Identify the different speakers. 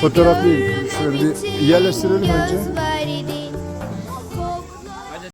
Speaker 1: Fotoğraf. Şöyle bir yerleştirelim önce.